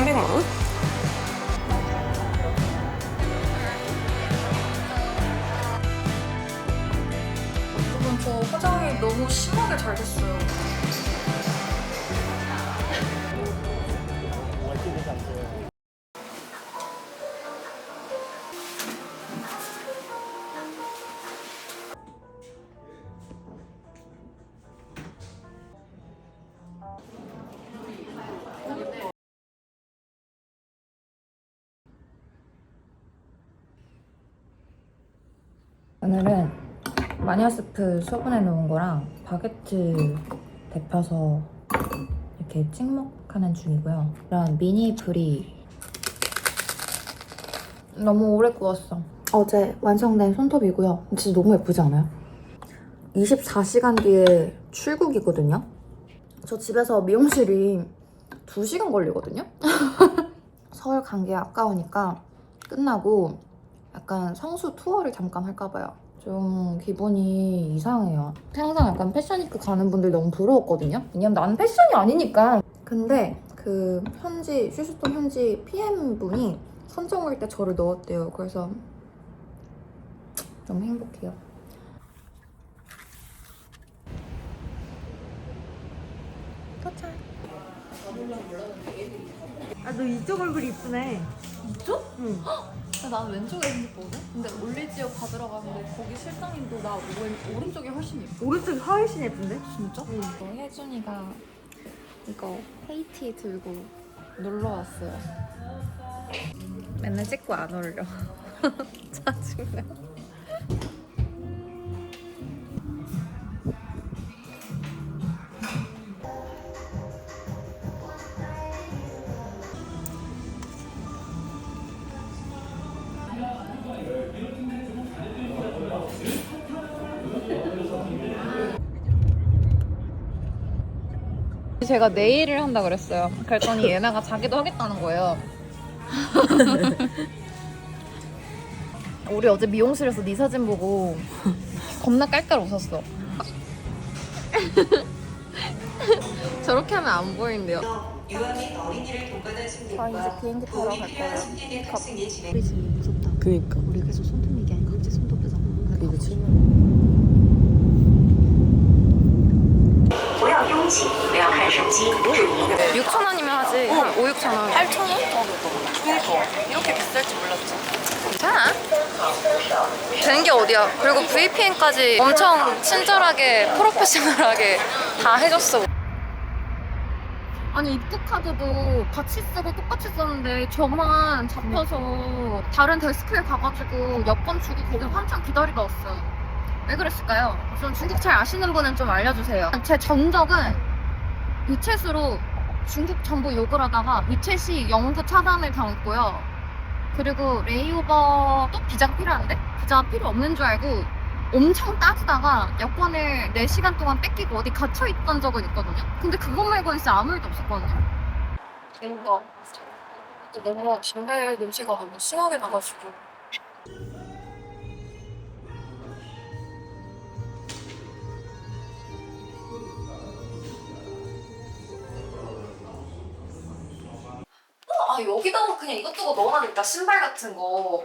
300만 원? 여러분 저 화장이 너무 심하게 잘 됐어요. 오늘은 마니아스프 소분해 놓은 거랑 바게트 데펴서 이렇게 찍먹하는 중이고요. 이런 미니 브리 너무 오래 구웠어. 어제 완성된 손톱이고요. 진짜 너무 예쁘지 않아요? 24시간 뒤에 출국이거든요. 저 집에서 미용실이 2시간 걸리거든요. 서울 간 게 아까우니까 끝나고 약간 성수 투어를 잠깐 할까 봐요. 좀 기분이 이상해요. 항상 약간 패션위크 가는 분들 너무 부러웠거든요. 왜냐면 나는 패션이 아니니까. 근데 그 현지 슈슈톤 현지 PM 분이 선정할 때 저를 넣었대요. 그래서 너무 행복해요. 도착. 아, 너 이쪽 얼굴이 이쁘네. 이쪽? 응. 나는 왼쪽에 핸드폰거든? 근데 올리지오 받으러 가는데 거기 실장님도 나 왼, 오른쪽이 훨씬 예뻐. 오른쪽이 훨씬 예쁜데? 진짜? 응. 또 혜준이가 이거 헤이티 들고 놀러 왔어요. 맨날 찍고 안 올려. 짜증나. 제가 네일을 한다 그랬어요. 그랬더니 얘네가 자기도 하겠다는 거예요. 우리 어제 미용실에서 네 사진 보고 겁나 깔깔 웃었어. 저렇게 하면 안 보이는데요. 저 이제 비행기 타러 갈 거예요. 우리 지금 무섭다. 그니까. 우리 계속 손톱 얘기하니까 갑자기 손톱 뜨잖아. 그리고 6천 원이면 하지. 한 5, 6천 원. 8천 원? 어, 그러니까. 이렇게 비쌀지 몰랐지. 괜찮아. 되는 게 어디야. 그리고 VPN까지 엄청 친절하게, 프로페셔널하게 다 해줬어. 아니 입국 카드도 같이 쓰고 똑같이 썼는데 저만 잡혀서 다른 데스크에 가가지고 여권 주고 거기 한참 기다리다 왔어요. 왜 그랬을까요? 좀 중국 잘 아시는 분은 좀 알려주세요. 제 전적은 위챗으로 중국 정보 욕을 하다가 위챗이 영구 차단을 당했고요. 그리고 레이오버도 비자가 필요한데 비자가 필요 없는 줄 알고 엄청 따지다가 여권을 4시간 동안 뺏기고 어디 갇혀있던 적은 있거든요. 근데 그것 말고는 진짜 아무 일도 없었거든요. 뭔가 너무 담배 냄새가 너무 심하게 나가지고 아 여기다가 그냥 이것저것 넣어놔야겠다 신발 같은 거.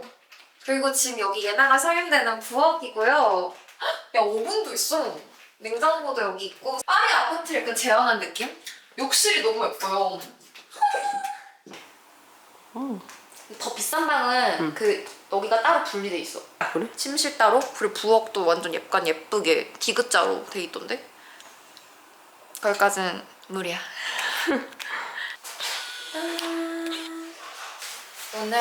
그리고 지금 여기 예나가 데는 부엌이고요. 야 오븐도 있어. 냉장고도 여기 있고. 파리 아파트를 약간 재현한 느낌? 욕실이 너무 예뻐요. 어. 더 비싼 방은 응. 그 여기가 따로 분리돼 있어. 아, 그래? 침실 따로? 그리고 부엌도 완전 약간 예쁘게 디귿자로 돼 있던데? 거기까지는 무리야 오늘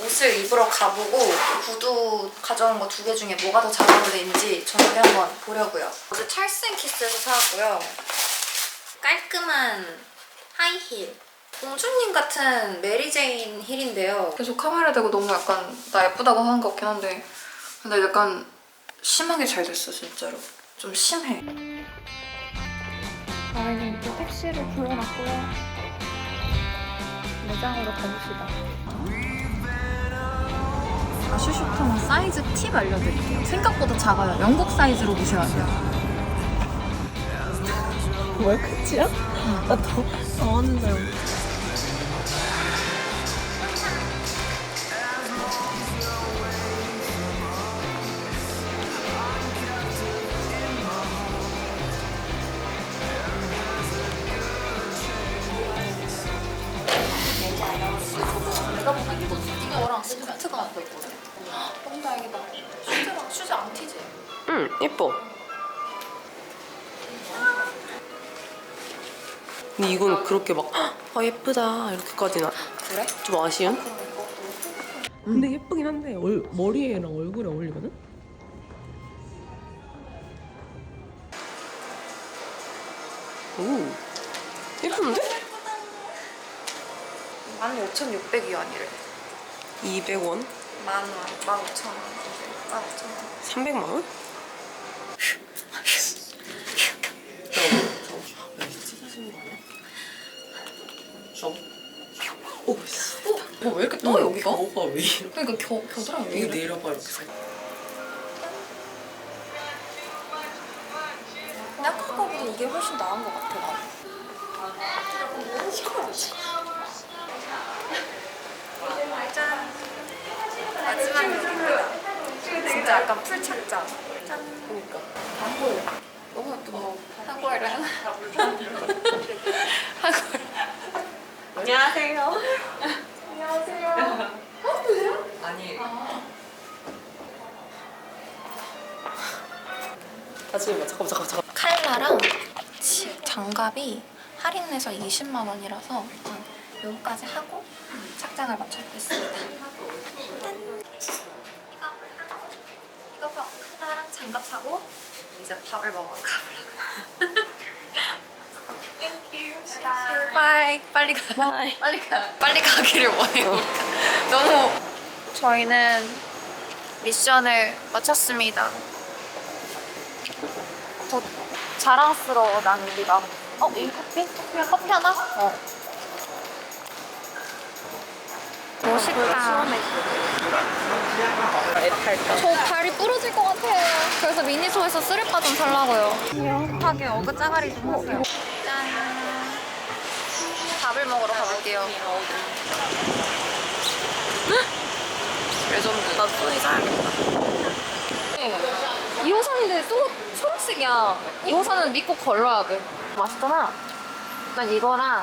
옷을 입으러 가보고 구두 가져온 거 두 개 중에 뭐가 더 잘 어울리는지 저녁에 한번 보려고요. 어제 찰스 앤 키스에서 사왔고요. 깔끔한 하이힐. 공주님 같은 메리제인 힐인데요. 계속 카메라 대고 너무 약간 나 예쁘다고 하는 것 같긴 한데 근데 약간 심하게 잘 됐어 진짜로. 좀 심해. 저희는 또 택시를 불러놨고요. 매장으로 가봅시다. 아, 슈슈톤 사이즈 팁 알려드릴게요. 생각보다 작아요. 영국 사이즈로 보셔야 돼요. 뭐야, 끝이야? 나 더, 더 하는 줄 예뻐. 근데 이건 그렇게 막, 아, 예쁘다. 이렇게까지는. 그래? 좀 아쉬운? 근데 예쁘긴 한데, 얼, 머리에랑 얼굴에 어울리거든? 오, 예쁜데? 15,600위안이래 200원? 만원 15,000원 15,000원 300만 원? 어, 왜 이렇게 떠 여기가? 뭐가 왜 이래? 그러니까 겨, 겨드랑이 왜 이래? 내려봐, 이렇게 살짝. 아까 거보다 이게 훨씬 나은 것 같아 나짠 마지막 진짜 약간 풀 착장 짠 그러니까. 너무 예쁘다 한국어랑 한국어 안녕하세요. 아니. 다시 해봐. 잠깐만, 잠깐만, 잠깐만. 칼라랑 지- 장갑이 할인해서 20만 원이라서 일단 여기까지 하고 착장을 맞춰보겠습니다. 짠! 이거 이거 칼라랑 장갑 사고 이제 밥을 먹으러 가보려고. 바이 빨리 가 바이. 빨리 가 빨리 가기를 원해요. 너무 저희는 미션을 마쳤습니다. 더 자랑스러워 난 우리가 어? 이 커피? 커피, 커피 하나? 어 멋있다 저 발이 부러질 것 같아요 그래서 미니소에서 쓰레빠 좀 살라고요 급하게 어그 짜가리 좀 할게요 짠 밥을 먹으러 가볼게요 레전드. 나도 소니 사야겠다. 이 호선인데 또 초록색이야. 이 호선은 믿고 걸러야 돼. 맛있잖아. 난 이거랑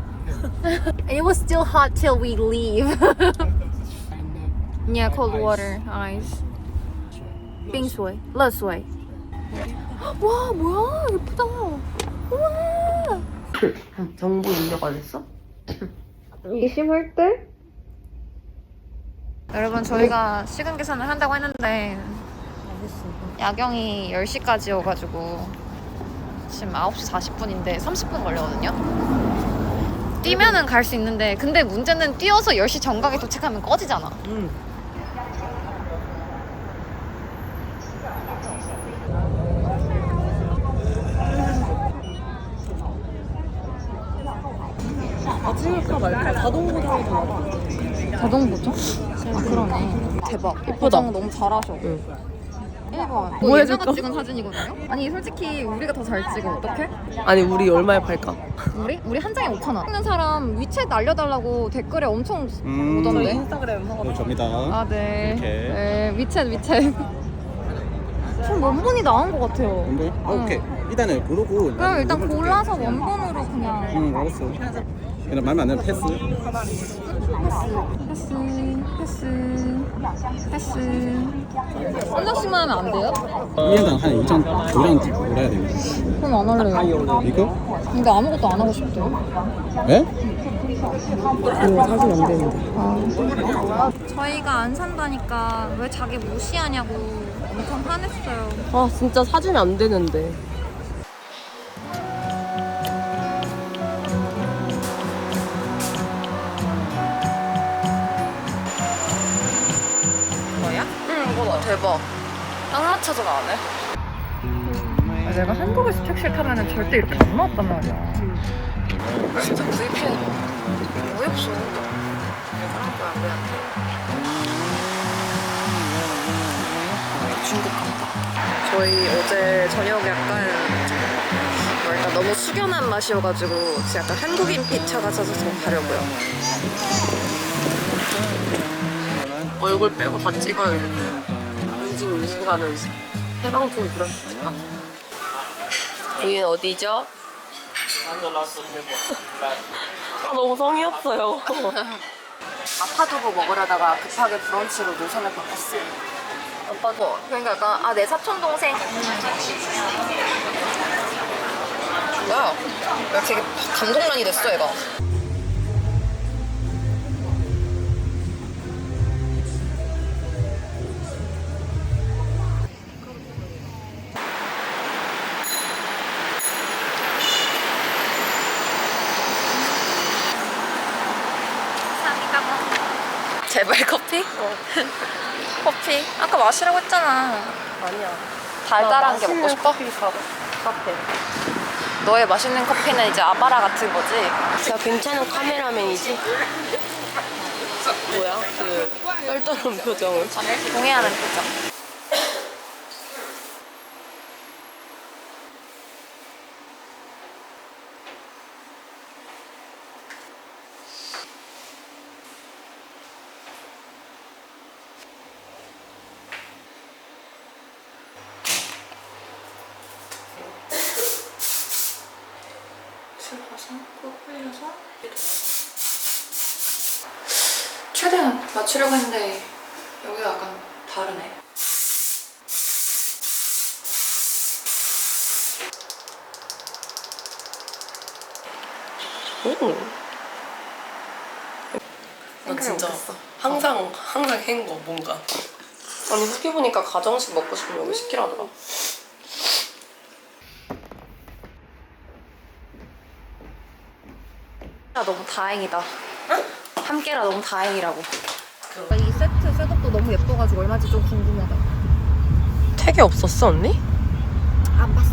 it was still hot till we leave. yeah, cold water, ice. 빙수에, 러스웨이. 와, 뭐야? 예쁘다. 와. 정보 입력 안 했어? 의심할 때? 여러분 저희가 시간 계산을 한다고 했는데 야경이 10시까지여가지고 지금 9시 40분인데 30분 걸리거든요 뛰면은 갈 수 있는데 근데 문제는 뛰어서 10시 정각에 도착하면 꺼지잖아 응. 아침일까 말까 자동 보정이 나 자동 보정? 아 그러네 대박 예쁘다. 보정 너무 잘하셔 응. 1번 뭐뭐 해줄까? 예전가 찍은 사진이거든요? 아니 솔직히 우리가 더 잘 찍어 어떡해? 아니 우리 얼마에 팔까? 우리? 우리 한 장에 5천 원. 찍는 사람 위챗 알려달라고 댓글에 엄청 음, 오던데. 인스타그램 어, 접니다. 아 네. 이렇게. 네 위챗 위챗. 좀 원본이 나은 것 같아요. 원본? 아, 응. 오케이. 일단은 고르고. 그럼 일단. 골라서 원본으로 그냥 응, 알았어. 그냥 마음에 안 들면 패스. 패스 패스 패스. 한 장씩만 하면 안 돼요? 1인당 한 2장, 2장 골라야 됩니다. 그럼 안 할래요. 이거? 근데 아무것도 안 하고 싶대요. 네? 이거 사진 안 되는데. 아, 저희가 안 산다니까 왜 자기 무시하냐고 엄청 화냈어요. 아 진짜 사진이 안 되는데. 대박. 딱 맞춰서가 안 해? 내가 한국에서 택시를 타면 절대 이렇게 안 나왔단 말이야. 진짜 VPN 어이없어. 그런 거야, 우리한테. 중국 간다. 저희 어제 저녁에 약간 뭐랄까 너무 숙연한 맛이어가지고 약간 한국인 피차가 찾아서 가려고요. 얼굴 빼고 다 찍어요. 왠지 이 순간은 해방촌 그런 거야. 여기는 어디죠? 아, 너무 성의 없어요. 마파두부 먹으려다가 급하게 브런치로 노선을 바꿨어요. 오빠도 그러니까 약간 아 내 사촌 동생. 뭐야? 왜 되게 감동란이 됐어 얘가. 커피? 커피? 아까 마시라고 했잖아. 아니야. 달달한 게 먹고 싶어? 커피 사, 카페. 너의 맛있는 커피는 이제 아바라 같은 거지? 야, 괜찮은 카메라맨이지? 뭐야? 그 떨떠름 표정을. 동의하는 표정. 최대한 맞추려고 했는데 여기가 약간 다르네. 오. 난 진짜 항상 항상 행거 뭔가. 아니 후기 보니까 가정식 먹고 싶으면 여기 시키라더라. 아, 너무 다행이다. 함께라 너무 다행이라고. 이 세트 셋업도 너무 예뻐가지고 얼마인지 좀 궁금하다. 택이 없었어 언니? 안 봤어.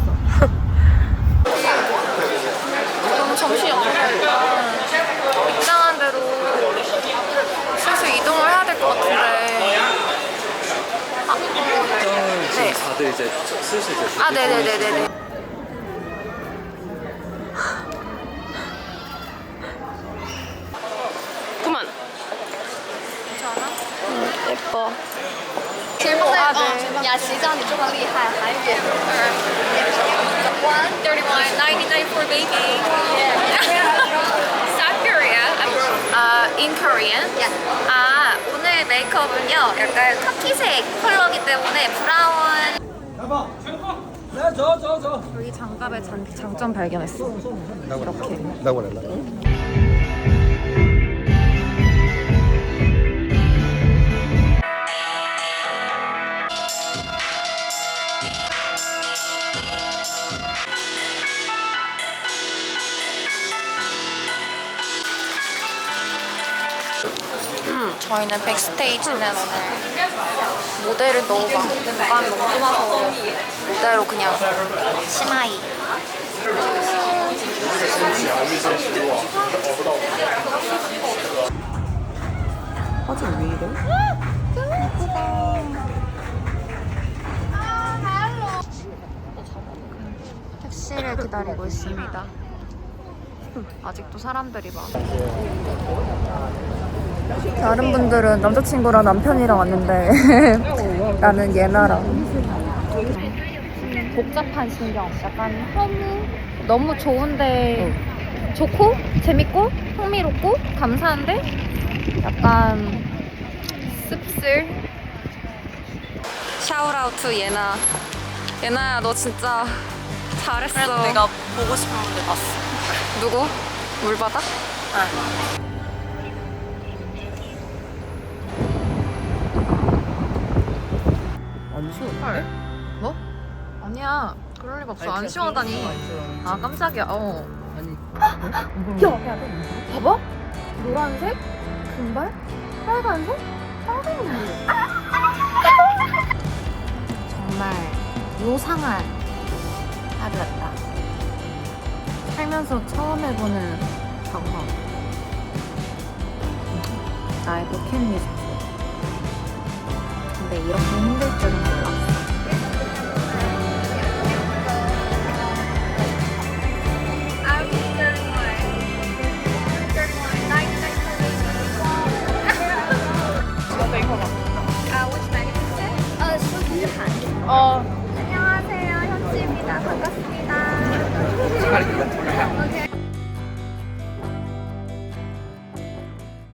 너무 정신이 없어요. 입장한 대로 슬슬 이동을 해야 될 것 같은데. 아, 네. 다들 이제 슬슬 이제 아, 네네네네네. 그만. 예뻐. 아, 네. 呀，洗澡你这么厉害，还有 one thirty one ninety nine for baby. South Korea. 아, in Korean. 아, 오늘 메이크업은요, 약간 카키색 컬러기 때문에 브라운. 여기 장갑의 장, 장점 발견했어. 이렇게. 저희는 백스테이지는 오늘 모델을 너무 막 공간 너무 좁아서 모델로 그냥 심하이 화질 왜 이래? 택시를 기다리고 있습니다. 아직도 사람들이 많아. 다른 분들은 남자친구랑 남편이랑 왔는데 나는 예나랑. 복잡한 신경, 약간 허무, 너무 좋은데 좋고 재밌고 흥미롭고 감사한데 약간 씁쓸. 샤우라우트 예나. 예나야 너 진짜 잘했어. 그래도 내가 보고 싶은 분들 봤어. 누구? 물바다? 안 쉬운데? 뭐? 아니야. 그럴 리가 없어. 안 시원하다니. 아 깜짝이야. 어. 아니. 야, 봐봐. 노란색, 금발, 빨간색, 빨간색. 정말 요상한 하루였다. 살면서 처음 해보는 경험. 나의 버킷리스트. 근데 이렇게 힘들 줄은 어. 안녕하세요 현지입니다 반갑습니다. 오늘